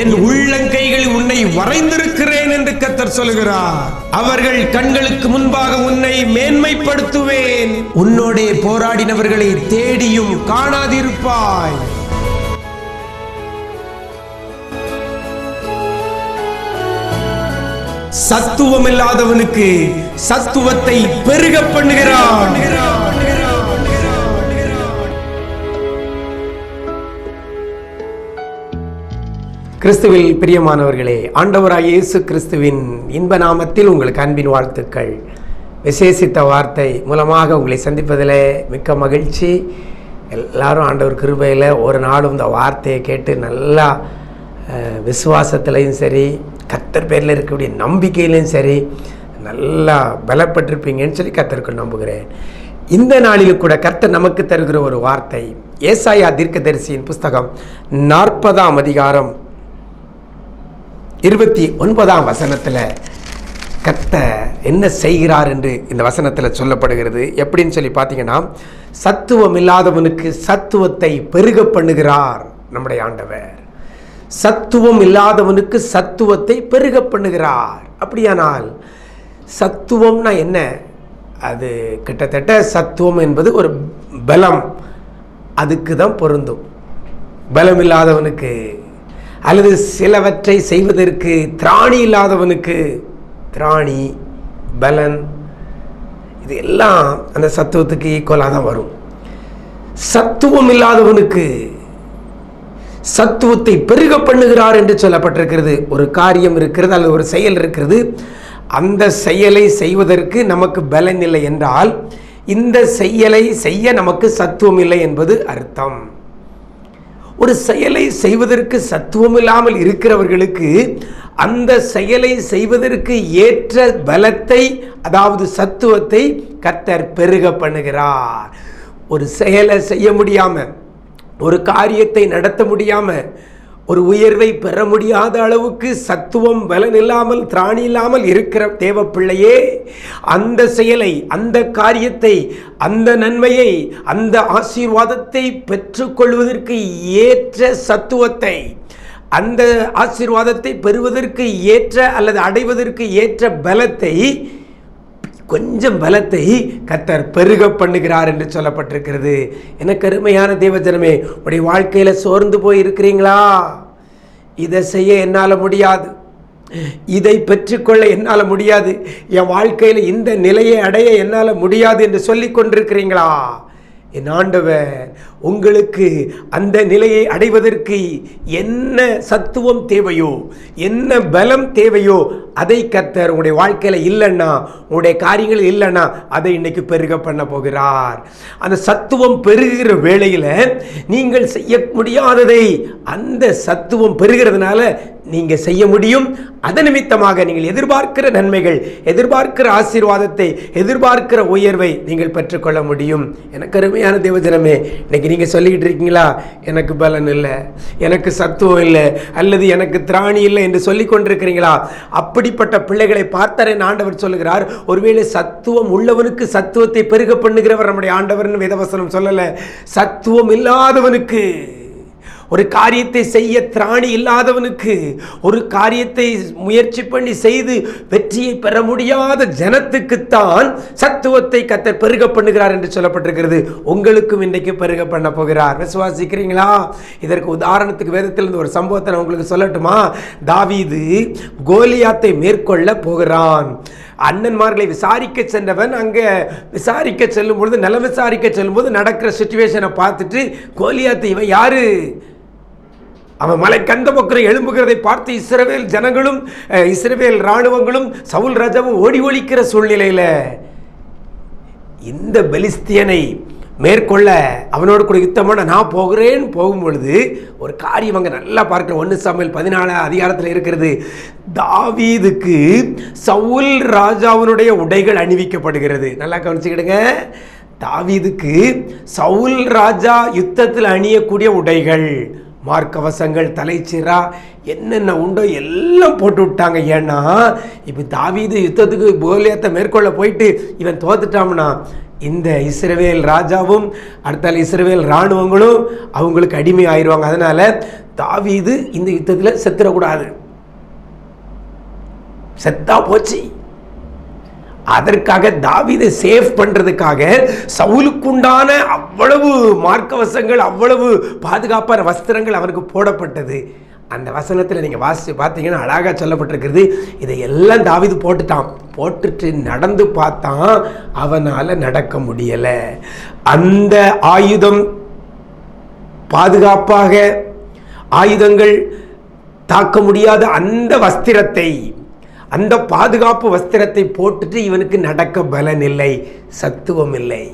என் உள்ளங்கைகள் உன்னை வரைந்திருக்கிறேன் என்று கத்தர் சொல்கிறார் அவர்கள் கண்களுக்கு முன்பாக உன்னை மேன்மைப்படுத்துவேன். உன்னோடே போராடினவர்களை தேடியும் காணாதிருப்பாய். சத்துவம் இல்லாதவனுக்கு சத்துவத்தை பெருக பண்ணுகிறான். கிறிஸ்துவில் பிரியமானவர்களே ஆண்டவராய் இயேசு கிறிஸ்துவின் இன்ப நாமத்தில் உங்களுக்கு அன்பின் வாழ்த்துக்கள். விசேஷித்த வார்த்தை மூலமாக உங்களை சந்திப்பதில் மிக்க மகிழ்ச்சி. எல்லாரும் ஆண்டவர் கிருபையில் ஒரு நாளும் இந்த வார்த்தையை கேட்டு நல்லா விசுவாசத்துலேயும் சரி கத்தர் பேரில் இருக்கக்கூடிய நம்பிக்கையிலையும் சரி நல்லா பலப்பட்டிருப்பீங்கன்னு சொல்லி கத்தருக்கு நம்புகிறேன். இந்த நாளில் கூட கர்த்தர் நமக்கு தருகிற ஒரு வார்த்தை ஏசாயா தீர்க்கதரிசியின் புஸ்தகம் நாற்பதாம் அதிகாரம் இருபத்தி ஒன்பதாம் வசனத்தில் கத்த என்ன செய்கிறார் என்று இந்த வசனத்தில் சொல்லப்படுகிறது. எப்படின்னு சொல்லி பார்த்தீங்கன்னா சத்துவம் இல்லாதவனுக்கு சத்துவத்தை பெருக பண்ணுகிறார் நம்முடைய ஆண்டவர். சத்துவம் இல்லாதவனுக்கு சத்துவத்தை பெருக பண்ணுகிறார். அப்படியானால் சத்துவம்னா என்ன? அது கிட்டத்தட்ட சத்துவம் என்பது ஒரு பலம். அதுக்கு தான் பொருந்தும். பலம் இல்லாதவனுக்கு அல்லது சிலவற்றை செய்வதற்கு திராணி இல்லாதவனுக்கு திராணி பலன் இது எல்லாம் அந்த சத்துவத்துக்கு ஈக்குவலாக தான் வரும். சத்துவம் இல்லாதவனுக்கு சத்துவத்தை பெருக பண்ணுகிறார் என்று சொல்லப்பட்டிருக்கிறது. ஒரு காரியம் இருக்கிறது அல்லது ஒரு செயல் இருக்கிறது. அந்த செயலை செய்வதற்கு நமக்கு பலன் இல்லை என்றால் இந்த செயலை செய்ய நமக்கு சத்துவம் இல்லை என்பது அர்த்தம். ஒரு செயலை செய்வதற்கு சத்துவம் இல்லாமல் இருக்கிறவர்களுக்கு அந்த செயலை செய்வதற்கு ஏற்ற பலத்தை அதாவது சத்துவத்தை கத்தர் பெருக பண்ணுகிறார். ஒரு செயலை செய்ய முடியாம ஒரு காரியத்தை நடத்த முடியாமல் ஒரு உயர்வை பெற முடியாத அளவுக்கு சத்துவம் பலன் இல்லாமல் திராணி இல்லாமல் இருக்கிற தேவ பிள்ளையே அந்த செயலை அந்த காரியத்தை அந்த நன்மையை அந்த ஆசீர்வாதத்தை பெற்றுக்கொள்வதற்கு ஏற்ற சத்துவத்தை அந்த ஆசீர்வாதத்தை பெறுவதற்கு ஏற்ற அல்லது அடைவதற்கு ஏற்ற பலத்தை கொஞ்சம் பலத்தை கத்தர் பெருக பண்ணுகிறார் என்று சொல்லப்பட்டிருக்கிறது. எனக்கு அருமையான தேவஜனமே உடைய வாழ்க்கையில் சோர்ந்து போய் இருக்கிறீங்களா இதை செய்ய என்னால் முடியாது. இதை பெற்றுக்கொள்ள என்னால் முடியாது. என் வாழ்க்கையில் இந்த நிலையை அடைய என்னால் முடியாது என்று சொல்லி கொண்டிருக்கிறீங்களா என் ஆண்டவர் உங்களுக்கு அந்த நிலையை அடைவதற்கு என்ன சத்துவம் தேவையோ என்ன பலம் தேவையோ அதை கத்தர் உங்களுடைய வாழ்க்கையில் இல்லைன்னா உங்களுடைய காரியங்கள் இல்லைன்னா அதை இன்னைக்கு பெருக பண்ண போகிறார். அந்த சத்துவம் பெருகிற வேளையில் நீங்கள் செய்ய முடியாததை அந்த சத்துவம் பெருகிறதுனால நீங்கள் செய்ய முடியும். அதன் நிமித்தமாக நீங்கள் எதிர்பார்க்கிற நன்மைகள் எதிர்பார்க்கிற ஆசீர்வாதத்தை எதிர்பார்க்கிற உயர்வை நீங்கள் பெற்றுக்கொள்ள முடியும். எனக்கு அருமையான தேவஜனமே இன்னைக்கு நீங்க சொல்லிக்கிட்டு இருக்கீங்களா? எனக்கு பலன் இல்லை. எனக்கு சத்துவம் இல்லை. அல்லது எனக்கு திராணி இல்லை என்று சொல்லி கொண்டிருக்கிறீங்களா? அப்படிப்பட்ட பிள்ளைகளை பார்த்தாரே ஆண்டவர் சொல்லுகிறார். ஒருவேளை சத்துவம் உள்ளவனுக்கு சத்துவத்தை பெருக பண்ணுகிறவர் நம்முடைய ஆண்டவர்னு வேதவசனம் சொல்லல. சத்துவம் இல்லாதவனுக்கு. ஒரு காரியத்தை செய்ய திராணி இல்லாதவனுக்கு ஒரு காரியத்தை முயற்சி பண்ணி செய்து வெற்றியை பெற முடியாத ஜனத்துக்குத்தான் சத்துவத்தை கத்தர் பெருக பண்ணுகிறார் என்று சொல்லப்பட்டிருக்கிறது. உங்களுக்கும் இன்றைக்கு பெருக பண்ண போகிறார். விசுவாசிக்கிறீங்களா? இதற்கு உதாரணத்துக்கு வேதத்திலிருந்து ஒரு சம்பவத்தை நான் உங்களுக்கு சொல்லட்டுமா? தாவீது கோலியாத்தை மேற்கொள்ள போகிறான். அண்ணன்மார்களை விசாரிக்க சென்றவன் அங்கே விசாரிக்க செல்லும் பொழுது நலம் விசாரிக்க செல்லும்போது நடக்கிற சுச்சுவேஷனை பார்த்துட்டு கோலியாத்து இவன் யாரு? அவன் மலை கந்த பக்கம் எழும்புகிறதை பார்த்து இஸ்ரவேல் ஜனங்களும் இஸ்ரவேல் இராணுவங்களும் சவுல் ராஜாவும் ஓடி ஒழிக்கிற சூழ்நிலையில் இந்த பெலிஸ்தியனை மேற்கொள்ள அவனோடு கூட யுத்தமான நான் போகிறேன் போகும் பொழுது ஒரு காரியம் அங்கே நல்லா பார்க்கணும். ஒன்று சமையல் பதினாலு அதிகாரத்தில் இருக்கிறது. தாவீதுக்கு சவுல் ராஜாவினுடைய உடைகள் அணிவிக்கப்படுகிறது. நல்லா கவனிச்சுக்கிடுங்க. தாவீதுக்கு சவுல் ராஜா யுத்தத்தில் அணியக்கூடிய உடைகள். மார்க்கவசங்கள் தலைச்சீரா என்னென்ன உண்டோ எல்லாம் போட்டு விட்டாங்க. ஏன்னா இப்போ தாவீது யுத்தத்துக்கு போலியத்தை மேற்கொள்ள போயிட்டு இவன் தோத்துட்டான்னா இந்த இஸ்ரவேல் ராஜாவும் அடுத்தால் இஸ்ரவேல் இராணுவங்களும் அவங்களுக்கு அடிமை ஆயிடுவாங்க அதனால் தாவீது இந்த யுத்தத்தில் செத்துடக்கூடாது. செத்தா போச்சு. அதற்காக தாவிதை சேவ் பண்ணுறதுக்காக சவுலுக்குண்டான அவ்வளவு மார்க்கவசங்கள் அவ்வளவு பாதுகாப்பான வஸ்திரங்கள் அவருக்கு போடப்பட்டது. அந்த வசனத்தில் நீங்கள் வாசித்து பார்த்தீங்கன்னா அழகாக சொல்லப்பட்டிருக்கிறது. இதை எல்லாம் தாவீது போட்டுட்டான். போட்டுட்டு நடந்து பார்த்தான். அவனால் நடக்க முடியலை. அந்த ஆயுதம் பாதுகாப்பாக ஆயுதங்கள் தாக்க முடியாத அந்த வஸ்திரத்தை அந்த பாதுகாப்பு வஸ்திரத்தை போட்டுட்டு இவனுக்கு நடக்க பலன் இல்லை சத்துவம் இல்லை.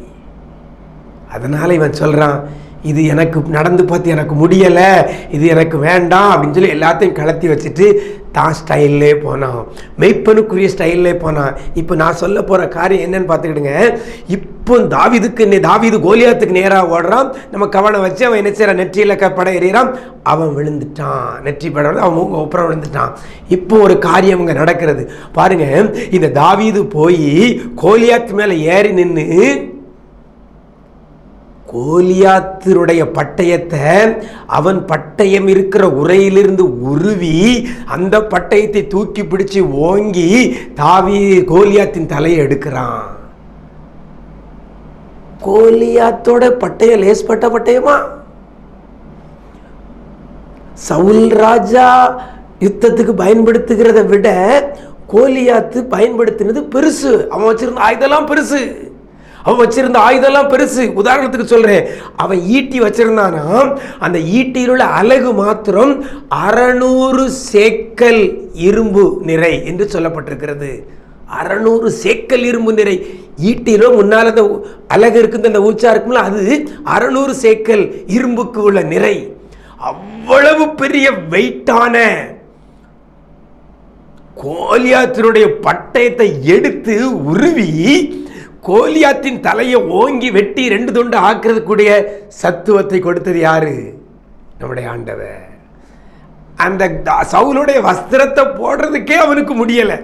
அதனால் இவன் சொல்கிறான் இது எனக்கு நடந்து பார்த்து எனக்கு முடியலை இது எனக்கு வேண்டாம் அப்படின்னு சொல்லி எல்லாத்தையும் கலத்தி வச்சுட்டு தான் ஸ்டைல்லே போனான். மெய்ப்பனுக்குரிய ஸ்டைல்லே போனான். இப்போ நான் சொல்ல போகிற காரியம் என்னன்னு பார்த்துக்கிடுங்க. இப்போ தாவிதுக்கு நே- தாவீது கோலியாத்துக்கு நேராக ஓடுறான். நம்ம கவனம் வச்சு அவன் என்ன செய்கிறான் நெற்றியில் க- படம் எறிகிறான் அவன் விழுந்துட்டான். நெற்றி படம் அவன் மூங்க அப்புறம் விழுந்துட்டான். இப்போ ஒரு காரியம் இங்கே நடக்கிறது. பாருங்க இந்த தாவீது போய் கோலியாத்து மேலே ஏறி நின்று கோலியாத்தினுடைய பட்டயத்தை அவன் பட்டயம் இருக்கிற உரையிலிருந்து உருவி அந்த பட்டயத்தை தூக்கி பிடிச்சு ஓங்கி தாவி கோலியாத்தின் தலையை எடுக்கிறான். கோலியாத்தோட பட்டயம் லேஸ்பட்ட பட்டயமா? சவுல் ராஜா யுத்தத்துக்கு பயன்படுத்துகிறத விட கோலியாத்து பயன்படுத்தினது பெருசு. அவன் வச்சிருந்த ஆயுதெல்லாம் பெருசு. அவன் வச்சிருந்த ஆயுதம்லாம் பெருசு. உதாரணத்துக்கு சொல்கிறேன் அவன் ஈட்டி வச்சிருந்தானா? அந்த ஈட்டியில் உள்ள அலகு மாத்திரம் அறநூறு சேக்கல் இரும்பு நிறை என்று சொல்லப்பட்டிருக்கிறது. அறநூறு சேக்கல் இரும்பு நிறை. ஈட்டிலும் முன்னால் அந்த அலகு இருக்குது அந்த ஊச்சா இருக்கும்ல அது அறநூறு சேக்கல் இரும்புக்கு உள்ள நிறை. அவ்வளவு பெரிய வெயிட்டான கோலியாத்தினுடைய பட்டயத்தை எடுத்து உருவி கோலியாத்தின் தலையை ஓங்கி வெட்டி ரெண்டு துண்டு ஆக்குறதுக்குடைய சத்துவத்தை கொடுத்தது யாரு? நம்முடைய ஆண்டவர். அந்த சவுலுடைய வஸ்திரத்தை போடுறதுக்கே அவனுக்கு முடியலை.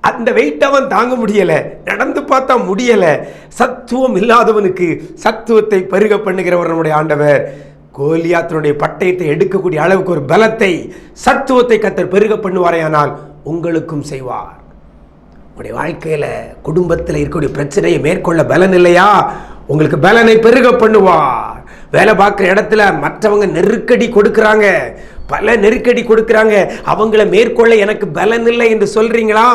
அந்த வெயிட் அவன் தாங்க முடியலை. நடந்து பார்த்தா முடியலை. சத்துவம் இல்லாதவனுக்கு சத்துவத்தை பெருக பண்ணுகிறவர் நம்முடைய ஆண்டவர். கோலியாத்தினுடைய பட்டயத்தை எடுக்கக்கூடிய அளவுக்கு ஒரு பலத்தை சத்துவத்தை கத்தர் பெருக பண்ணுவாரே ஆனால் உங்களுக்கும் செய்வார். உங்களுடைய வாழ்க்கையில் குடும்பத்தில் இருக்கக்கூடிய பிரச்சனையை மேற்கொள்ள பலன் இல்லையா? உங்களுக்கு பலனை பெருக பண்ணுவார். வேலை பார்க்குற இடத்துல மற்றவங்க நெருக்கடி கொடுக்குறாங்க. பல நெருக்கடி கொடுக்குறாங்க. அவங்கள மேற்கொள்ள எனக்கு பலன் இல்லை என்று சொல்றீங்களா?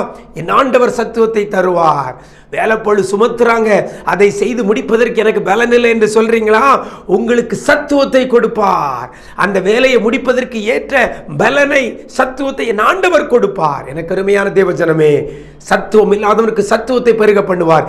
என் ஆண்டவர் சத்துவத்தை தருவார். வேலைப்பழு சுமத்துறாங்க. அதை செய்து முடிப்பதற்கு எனக்கு பலன் இல்லை என்று சொல்றீங்களா? உங்களுக்கு சத்துவத்தை கொடுப்பார். அந்த வேலையை முடிப்பதற்கு ஏற்ற பலனை சத்துவத்தை என் ஆண்டவர் கொடுப்பார். எனக்கு அருமையான தேவஜனமே சத்துவம் இல்லாதவனுக்கு சத்துவத்தை பெருக பண்ணுவார்.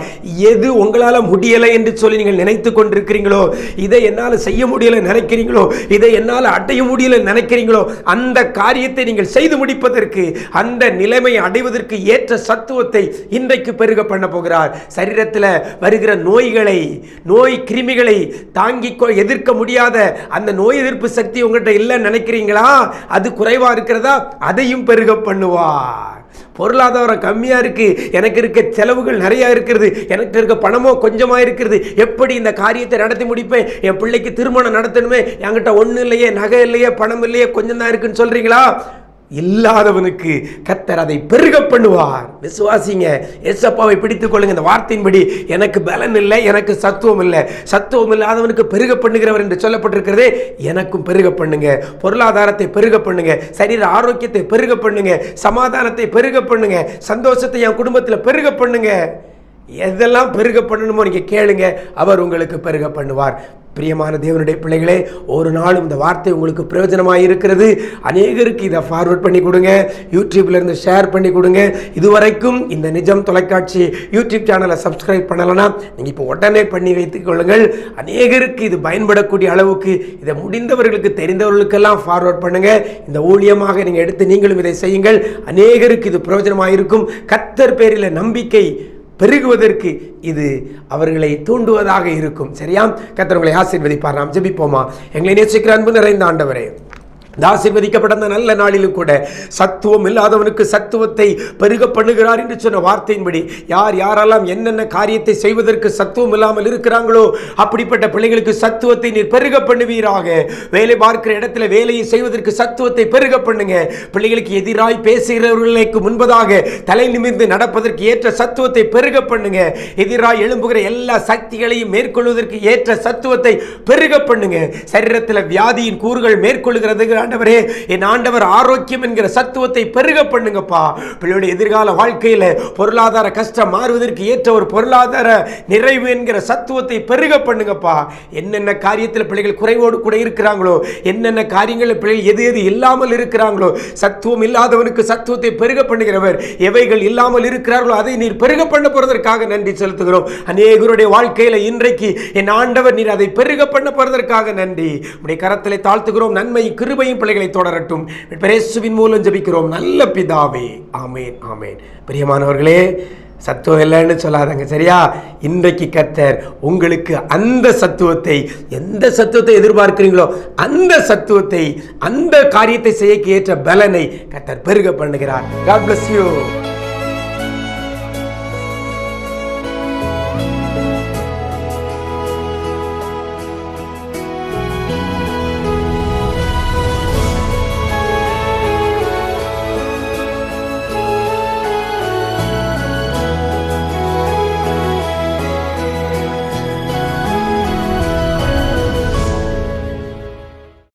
எது உங்களால முடியலை என்று சொல்லி நீங்கள் நினைத்து கொண்டிருக்கிறீங்களோ இதை என்னால் செய்ய முடியல நினைக்கிறீங்களோ இதை என்னால் அடைய முடியல நினைக்கிறீங்களோ அந்த காரியத்தை நீங்கள் செய்து முடிப்பதற்கு அந்த நிலைமையை அடைவதற்கு ஏற்ற சத்துவத்தை இன்றைக்கு பெருக பண்ண போகிறார். சரீரத்தில் வருகிற நோய்களை நோய் கிருமிகளை தாங்கி கொ- எதிர்க்க முடியாத அந்த நோய் எதிர்ப்பு சக்தி உங்கள்கிட்ட இல்லைன்னு நினைக்கிறீங்களா? அது குறைவா இருக்கிறதா? அதையும் பெருக பண்ணுவார். பொருளாதாரம் கம்மியாக இருக்கு. எனக்கு இருக்க செலவுகள் நிறைய இருக்கிறது. எனக்கு இருக்க பணமோ கொஞ்சமாக இருக்கிறது. எப்படி இந்த காரியத்தை நடத்தி முடிப்பேன்? என் பிள்ளைக்கு திருமணம் நடத்தணுமே? என்கிட்ட ஒன்றும் இல்லையே நகை இல்லையே பணம் இல்லையே கொஞ்சம் தான் இருக்குன்னு சொல்றீங்களா? இல்லாதவனுக்கு கத்தர் அதை பெருக பண்ணுவார். விசுவாசிங்க எசப்பாவை பிடித்துக் கொள்ளுங்க. இந்த வார்த்தையின்படி எனக்கு பலன் இல்லை எனக்கு சத்துவம் இல்லை. சத்துவம் இல்லாதவனுக்கு பெருக பண்ணுகிறவர் என்று சொல்லப்பட்டிருக்கிறதே எனக்கும் பெருக பண்ணுங்க. பொருளாதாரத்தை பெருக பண்ணுங்க. சரீர ஆரோக்கியத்தை பெருக பண்ணுங்க. சமாதானத்தை பெருக பண்ணுங்க. சந்தோஷத்தை என் குடும்பத்தில் பெருக பண்ணுங்க. எதெல்லாம் பெருக பண்ணணுமோ நீங்க கேளுங்க அவர் உங்களுக்கு பெருக பண்ணுவார். பிரியமான தேவனுடைய பிள்ளைகளே ஒரு நாளும் இந்த வார்த்தை உங்களுக்கு பிரயோஜனமாக இருக்கிறது. அநேகருக்கு இதை ஃபார்வர்ட் பண்ணி கொடுங்க யூடியூப்லேருந்து ஷேர் பண்ணி கொடுங்க. இதுவரைக்கும் இந்த நிஜம் தொலைக்காட்சி யூடியூப் சேனலை சப்ஸ்கிரைப் பண்ணலைன்னா நீங்கள் இப்போ உடனே பண்ணி வைத்துக் கொள்ளுங்கள். அநேகருக்கு இது பயன்படக்கூடிய அளவுக்கு இதை முடிந்தவர்களுக்கு தெரிந்தவர்களுக்கெல்லாம் ஃபார்வர்ட் பண்ணுங்க. இந்த ஊழியமாக நீங்கள் எடுத்து நீங்களும் இதை செய்யுங்கள். அநேகருக்கு இது பிரயோஜனமாக இருக்கும் கத்தர் பேரில் நம்பிக்கை பெருகுவதற்கு இது அவர்களை தூண்டுவதாக இருக்கும். சரியா? கத்தவர்களை ஆசீர்வதிப்பார். நாம் ஜெபிப்போமா? எங்களை நேசிக்கிற அன்பு நிறைந்த ஆண்டவரே. ஆசீர்வதிக்கப்பட்ட நல்ல நாளிலும் கூட சத்துவம் இல்லாதவனுக்கு சத்துவத்தை பெருக பண்ணுகிறார் என்று சொன்ன வார்த்தையின்படி யார் யாரெல்லாம் என்னென்ன காரியத்தை செய்வதற்கு சத்துவம் இல்லாமல் இருக்கிறாங்களோ அப்படிப்பட்ட பிள்ளைகளுக்கு சத்துவத்தை நீர் பெருக பண்ணுவீராக. வேலை பார்க்கிற இடத்துல வேலையை செய்வதற்கு சத்துவத்தை பெருக பண்ணுங்க. பிள்ளைகளுக்கு எதிராய் பேசுகிறவர்களுக்கு முன்பதாக தலை நிமிர்ந்து நடப்பதற்கு ஏற்ற சத்துவத்தை பெருக பண்ணுங்க. எதிராய் எழும்புகிற எல்லா சக்திகளையும் மேற்கொள்வதற்கு ஏற்ற சத்துவத்தை பெருக பண்ணுங்க. சரீரத்தில் வியாதியின் கூறுகள் மேற்கொள்கிறது ஆண்டவரே என் ஆண்டவர் ஆரோக்கியம் என்கிற சத்துவத்தை பெருக பண்ணுங்கப்பா. பிள்ளையுடைய எதிர்கால வாழ்க்கையில் பொருளாதார கஷ்டம் மாறுவதற்கு ஏற்ற ஒரு பொருளாதார நிறைவு என்கிற சத்துவத்தை பெருக பண்ணுங்கப்பா. என்னென்ன காரியத்தில் பிள்ளைகள் குறைவோடு கூட இருக்கிறாங்களோ என்னென்ன காரியங்களில் பிள்ளைகள் எது எது இல்லாமல் இருக்கிறாங்களோ சத்துவம் இல்லாதவனுக்கு சத்துவத்தை பெருக பண்ணுகிறவர் எவைகள் இல்லாமல் இருக்கிறார்களோ அதை நீர் பெருக பண்ண போறதற்காக நன்றி செலுத்துகிறோம். அநேகருடைய வாழ்க்கையில் இன்றைக்கு என் ஆண்டவர் நீர் அதை பெருக பண்ண போறதற்காக நன்றி. உடைய கரத்தில் தாழ்த்துகிறோம். நன்மை கிருபையும் பிள்ளைகளை தொடரட்டும். பிரேசுவின் மூலம் ஜபிக்கிறோம். நல்ல பிதாவே. ஆமேன் ஆமேன். பிரியமானவர்களே சத்துவம் இல்லைன்னு சொல்லாதங்க சரியா? இன்றைக்கு கத்தர் உங்களுக்கு அந்த சத்துவத்தை எந்த சத்துவத்தை எதிர்பார்க்கிறீங்களோ அந்த சத்துவத்தை அந்த காரியத்தை செய்ய ஏற்ற பலனை கத்தர் பெருக பண்ணுகிறார். God bless you